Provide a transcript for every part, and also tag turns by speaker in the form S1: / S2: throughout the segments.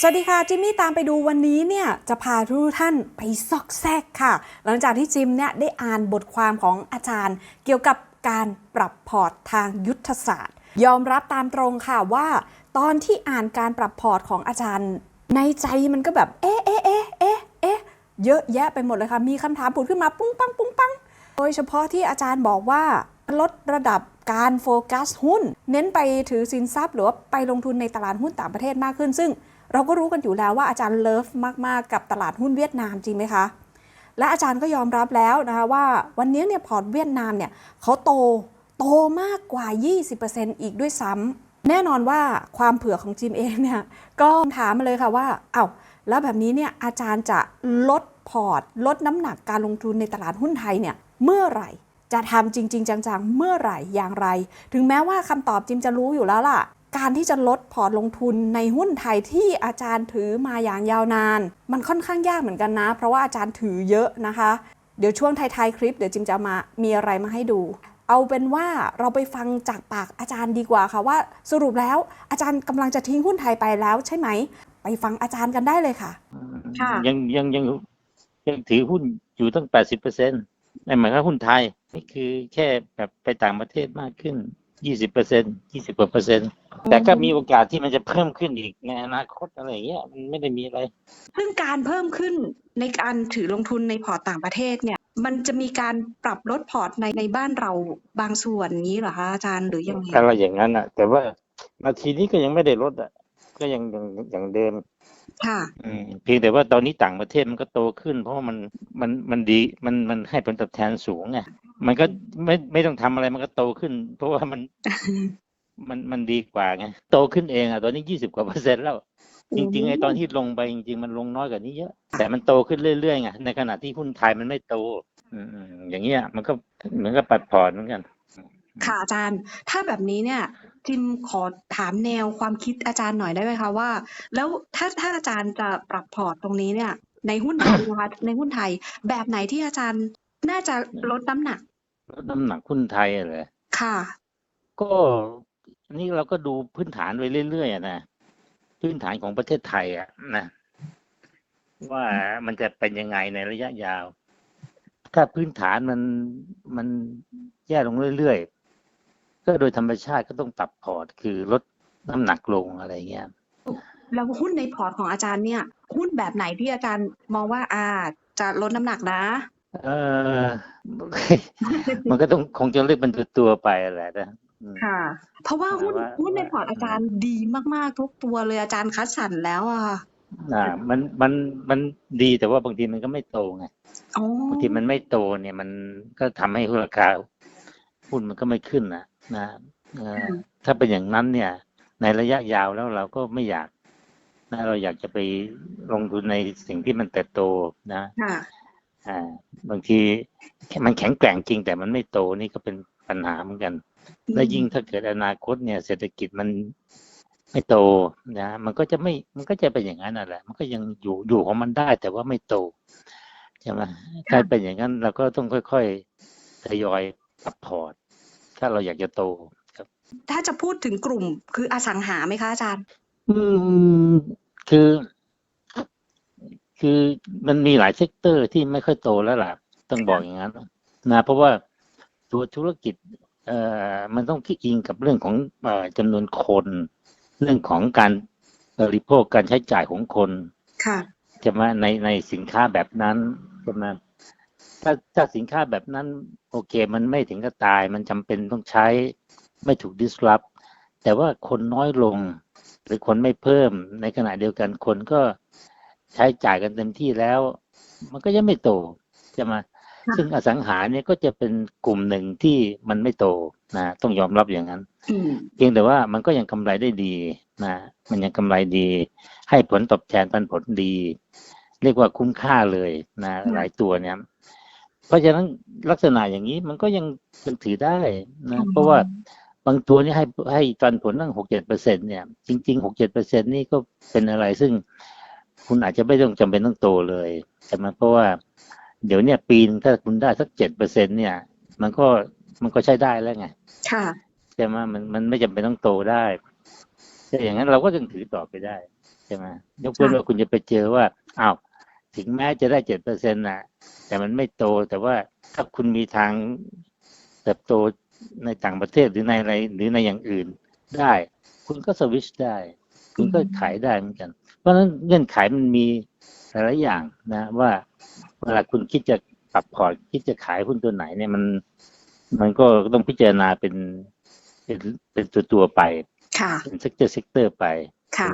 S1: สวัสดีค่ะ จิมมี่ตามไปดูวันนี้เนี่ย จะพาทุกท่านไปซอกแซกค่ะ หลังจากที่จิมเนี่ยได้อ่านบทความของอาจารย์ เกี่ยวกับการปรับพอร์ตทางยุทธศาสตร์ ยอมรับตามตรงค่ะว่า ตอนที่อ่านการปรับพอร์ตของอาจารย์ ในใจมันก็แบบ เอ๊ะเอ๊ะเอ๊ะเอ๊ะเอ๊ะเยอะแยะไปหมดเลยค่ะ มีคำถามผุดขึ้นมาปุ้งปังปุ้งปังโดยเฉพาะที่อาจารย์บอกว่าลดระดับการโฟกัสหุ้น เน้นไปถือสินทรัพย์ หรือว่าไปลงทุนในตลาดหุ้นต่างประเทศมากขึ้นซึ่ง เราก็รู้กันอยู่แล้วว่าอาจารย์เลิฟมากๆ กับตลาดหุ้นเวียดนามจริงไหมคะ และอาจารย์ก็ยอมรับแล้วนะคะว่าวันนี้เนี่ยพอร์ตเวียดนามเนี่ยเขาโตโตมากกว่า 20%อีกด้วยซ้ำแน่นอนว่าความเผื่อของจิมเองเนี่ยก็ถามมาเลยค่ะว่าเอา้าแล้วแบบนี้เนี่ยอาจารย์จะลดพอร์ต ลดน้ำหนักการลงทุนในตลาดหุ้นไทยเนี่ยเมื่อไหร่จะทำจริง ๆ จังๆ เมื่อไหร่อย่างไร ถึงแม้ว่าคำตอบจิมจะรู้อยู่แล้วล่ะ การที่จะลดพอร์ตลงทุนในหุ้นไทยที่อาจารย์ถือมาอย่างยาวนาน มันค่อนข้างยากเหมือนกันนะ เพราะว่าอาจารย์ถือเยอะนะคะ เดี๋ยวช่วงท้ายๆคลิปเดี๋ยวจิมจะมามีอะไรมาให้ดู เอาเป็นว่าเราไปฟังจากปากอาจารย์ดีกว่าค่ะว่า สรุปแล้วอาจารย์กำลังจะทิ้งหุ้นไทยไปแล้วใช่ไหม ไปฟังอาจารย์กันได้เลยค่ะค่ะ
S2: ยังยังยังยังถือหุ้นอยู่ตั้งแปดสิบเปอร์เซ็นต์ในหมายความหุ้นไทยนี่คือแค่แบบไปต่างประเทศมากขึ้น ยี่สิบเปอร์เซ็นยี่สิบกว่าเปอร์เซ็นต์แต่ก็มีโอกาสที่มันจะเพิ่มขึ้นอีกในอนาคตอะไรอย่างเงี้ยมันไม่ได้มีอะไร
S3: ซึ่งการเพิ่มขึ้นในการถือลงทุนในพอร์ตต่างประเทศเนี่ย มันจะมีการปรับลดพอร์ตในในบ้านเราบางส่วนนี้เหรอคะอาจารย์หรือยังไง
S2: อะไรอย่างนั้นอะ แต่ว่านาทีนี้ก็ยังไม่ได้ลดอะก็ยังยังอย่างเดิม
S3: ค่ะ
S2: อืมเพียงแต่ว่าตอนนี้ต่างประเทศมันก็โตขึ้น เพราะว่ามันมันมันดีมันมันให้ผลตอบแทนสูงไง มันก็ไม่ไม่ต้องทำอะไรมันก็โตขึ้น เพราะว่ามันมันมันดีกว่าไงโตขึ้นเองอะตอนนี้ยี่สิบกว่าเปอร์เซ็นต์แล้ว จริงๆไอ้ตอนที่ลงไปจริง ๆ มันลงน้อยกว่านี้เยอะ แต่มันโตขึ้นเรื่อยๆไงในขณะที่หุ้นไทยมันไม่โตอืมๆอย่างเงี้ยมันก็เหมือนกับปัดพอร์ตเหมือนกัน
S3: ค่ะอาจารย์ ถ้าแบบนี้เนี่ยจิมขอถามแนวความคิดอาจารย์หน่อยได้ไหมคะว่า แล้วถ้าถ้าอาจารย์จะปรับพอร์ตตรงนี้เนี่ย ในหุ้นไทยนะคะในหุ้นไทยแบบไหนที่อาจารย์ น่าจะลดน้ำหนัก
S2: ลดน้ำหนักหุ้นไทยอะเหรอ
S3: ค่ะ
S2: ก็อันนี้เราก็ดูพื้นฐานไปเรื่อยๆอะนะพื้นฐานของประเทศไทยอะนะว่ามันจะเป็นยังไงในระยะยาว ถ้าพื้นฐานมันมันแย่ลงเรื่อยๆก็โดยธรรมชาติก็ต้องปรับพอร์ตคือลดน้ำหนักลงอะไรเงี้ย
S3: แล้วหุ้นในพอร์ตของอาจารย์เนี่ย หุ้นแบบไหนที่อาจารย์มองว่าอ่าจะลดน้ำหนักนะ
S2: เออ มันก็ต้องคงจะเลือกเป็นตัวๆไปแหละนะอืม
S3: ค่ะ เพราะว่าหุ้น
S2: แต่ว่า
S3: หุ้นในพอร์ตอาจารย์ดีมากๆทุกตัวเลยอาจารย์คัดสรรแล้วอะค่ะ
S2: อ่ามันมันมันดีแต่ว่าบางทีมันก็ไม่โตไง
S3: อ๋อบา
S2: งทีมันไม่โตเนี่ยมันก็ทำให้ราคาหุ้นมันก็ไม่ขึ้นนะนะเอ่อถ้าเป็นอย่างนั้นเนี่ย ในระยะยาวแล้วเราก็ไม่อยากนะเราอยากจะไปลงทุนในสิ่งที่มันเติบโตนะ
S3: ค่ะ
S2: อ่าบางทีมันแข็งแกร่งจริงแต่มันไม่โตนี่ก็เป็นปัญหาเหมือนกัน และยิ่งถ้าเกิดอนาคตเนี่ย เศรษฐกิจมันไม่โตนะมันก็จะไม่มันก็จะเป็นอย่างนั้นน่ะแหละ มันก็ยังอยู่อยู่ของมันได้แต่ว่าไม่โตใช่ไหมถ้าเป็นอย่างนั้นเราก็ต้องค่อยๆทยอยปรับพอร์ต ถ้าเราอยากจะโตครับ
S3: ถ้าจะพูดถึงกลุ่มคืออสังหาไหมคะอาจารย์
S2: อืมคือ คือมันมีหลายเซกเตอร์ที่ไม่ค่อยโตแล้วล่ะ ต้องบอกอย่างนั้นนะเพราะว่าตัวธุรกิจเอ่อมันต้องคิดอิงกับเรื่องของเอ่อจำนวนคน เรื่องของการบริโภคการใช้จ่ายของคน
S3: ค่ะ
S2: จะมาในในสินค้าแบบนั้นใช่ไหมถ้าถ้าสินค้าแบบนั้น โอเค มันไม่ถึงกับตาย มันจำเป็นต้องใช้ไม่ถูก disrupt แต่ว่าคนน้อยลง หรือคนไม่เพิ่มในขณะเดียวกันคนก็ ใช้จ่ายกันเต็มที่แล้ว มันก็ยังไม่โตใช่ไหม
S3: ค่ะ
S2: ซึ่งอสังหาเนี่ยก็จะเป็นกลุ่มหนึ่งที่มันไม่โตนะต้องยอมรับอย่างนั้น
S3: อืม
S2: เพียงแต่ว่ามันก็ยังกำไรได้ดีนะมันยังกำไรดี ให้ผลตอบแทนปันผลดี เรียกว่าคุ้มค่าเลยนะ
S3: อืม
S2: หลายตัวเนี่ย เพราะฉะนั้นลักษณะอย่างนี้มันก็ยังยังถือได้นะเพราะว่าบางตัวนี่ให้ให้ปันผลตั้งหกเจ็ดเปอร์เซ็นเนี่ยจริงๆหกเจ็ดเปอร์เซ็นนี่ก็เป็นอะไรซึ่ง คุณอาจจะไม่ต้องจำเป็นต้องโตเลยใช่ไหมเพราะว่า เดี๋ยวเนี่ยปีนึงถ้าคุณได้สักเจ็ดเปอร์เซ็นเนี่ย มันก็มันก็ใช้ได้แล้วไง
S3: ค่ะ
S2: ใช่ไหมมันมันไม่จำเป็นต้องโตได้ถ้าอย่างนั้นเราก็ยังถือต่อไปได้ใช่ไหมยกเว้น
S3: ค่ะ
S2: ว่าคุณจะไปเจอว่าอ้าวถึงแม้จะได้เจ็ดเปอร์เซ็นต์นะแต่มันไม่โตแต่ว่าถ้าคุณมีทางเติบโตในต่างประเทศหรือในอะไรหรือในอย่างอื่นได้ คุณก็สวิชได้ คุณก็ขายได้เหมือนกันเพ ราะฉะนั้นเงื่อนไขมันมีหลายๆอย่างนะ ว่าเวลาคุณคิดจะปรับพอร์ตคิดจะขายหุ้นตัวไหนเนี่ยมัน มันก็ต้องพิจารณาเป็นเป็นเป็นตัวตัวๆไป
S3: ค่ะ
S2: เป็นเซกเตอร์เซกเตอร์ไป
S3: ค่ะ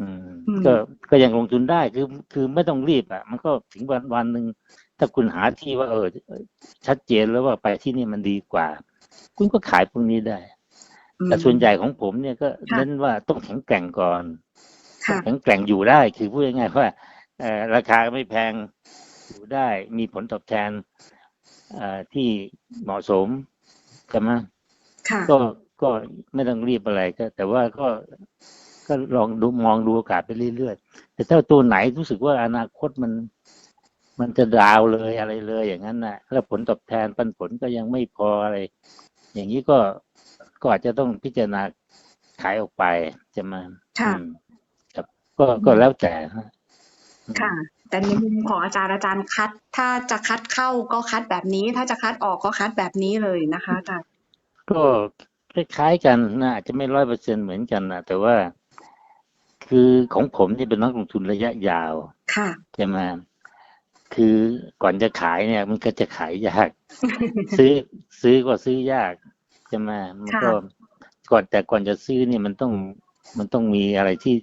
S2: อืม
S3: อืม
S2: ก็ก็ยังลงทุนได้คือคือไม่ต้องรีบอะ มันก็ถึงวันวันหนึ่งถ้าคุณหาที่ว่า เออ ชัดเจนแล้วว่าไปที่นี่มันดีกว่า คุณก็ขายพวกนี้ได้ แต่ส่วนใหญ่ของผมเนี่ยก็
S3: ค่ะ
S2: เน้นว่าต้องแข็งแกร่งก่อน
S3: ค่ะ
S2: แข็งแกร่งอยู่ได้ คือพูดง่ายๆว่าเอ่อราคาไม่แพงอยู่ได้ มีผลตอบแทนเอ่อที่เหมาะสมใช่ไหม
S3: ค่ะ
S2: ก็ก็ไม่ต้องรีบอะไรก็ แต่ว่าก็ก็ลองดูมองดูโอกาสไปเรื่อยๆแต่ถ้าตัวไหนรู้สึกว่าอนาคตมัน มันจะดาวเลยอะไรเลยอย่างนั้นนะแล้วผลตอบแทนปันผลก็ยังไม่พออะไร อย่างนี้ก็ก็อาจจะต้องพิจารณาขายออกไปใช่ไหม
S3: ค่ะ
S2: อืมครับ ก็ก็แล้วแต่ฮะ
S3: ค่ะ แต่ในมุมของอาจารย์อาจารย์คัด ถ้าจะคัดเข้าก็คัดแบบนี้ ถ้าจะคัดออกก็คัดแบบนี้เลยนะคะอาจารย์
S2: ก็คล้ายๆกันนะอาจจะไม่ร้อยเปอร์เซ็นเหมือนกันนะแต่ว่าคือของผมนี่เป็นนักลงทุนระยะยาว
S3: ค่ะ
S2: ใช่ไหมคือก่อนจะขายเนี่ย มันก็จะขายยาก ซื้อซื้อก็ซื้อยากใช่ไหมมันก็
S3: ค่ะ
S2: ก่อนแต่ก่อนจะซื้อเนี่ยมันต้อง มันต้องมีอะไรที่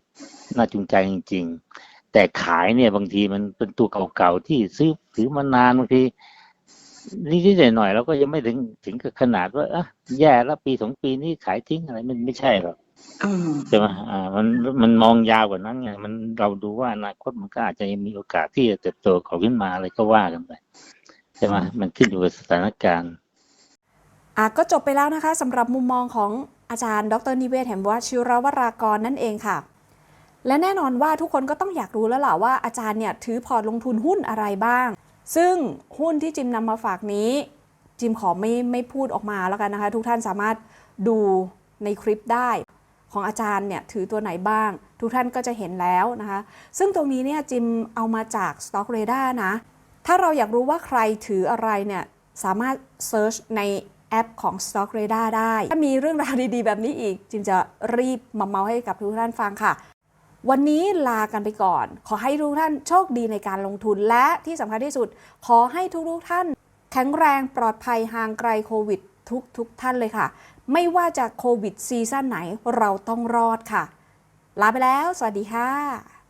S2: น่าจูงใจจริง ๆ แต่ขายเนี่ยบางทีมันเป็นตัวเก่าๆที่ซื้อถือมานานบางทีนิดๆหน่อยๆเราก็ยังไม่ถึงถึงกับขนาดว่าอะแย่แล้วปีสองปีนี้ขายทิ้งอะไรมันไม่ใช่หรอก
S3: อืม
S2: ใช่ไหมอ่า มันมันมองยาวกว่านั้นไงมันเราดูว่าอนาคตมันก็อาจจะยังมีโอกาสที่จะเติบโตของขึ้นมาอะไรก็ว่ากันไปใช่ไหมมันขึ้นอยู่กับสถานการณ์
S1: อะก็จบไปแล้วนะคะสำหรับมุมมองของ อาจารย์ ดรนิเวศแห่งวชิรวรากรนั่นเองค่ะ และแน่นอนว่าทุกคนก็ต้องอยากรู้แล้วล่ะว่าอาจารย์เนี่ยถือพอร์ตลงทุนหุ้นอะไรบ้าง ซึ่งหุ้นที่จิมนำมาฝากนี้ จิมขอไม่ไม่พูดออกมาแล้วกันนะคะ ทุกท่านสามารถดูในคลิปได้ของอาจารย์เนี่ยถือตัวไหนบ้าง ทุกท่านก็จะเห็นแล้วนะคะ ซึ่งตรงนี้เนี่ยจิมเอามาจาก Stock Radar นะ ถ้าเราอยากรู้ว่าใครถืออะไรเนี่ยสามารถเซิร์ชใน แอปของ Stock Radar ได้ ถ้ามีเรื่องราวดีๆ แบบนี้อีก จิมจะรีบมาเมาให้กับทุกท่านฟังค่ะ วันนี้ลากันไปก่อน ขอให้ทุกท่านโชคดีในการลงทุนและที่สำคัญที่สุด ขอให้ทุกๆท่าน แข็งแรงปลอดภัยห่างไกลโควิด ทุกทุกท่านเลยค่ะ ไม่ว่าจะโควิดซีซั่นไหนเราต้องรอดค่ะ ลาไปแล้ว สวัสดีค่ะ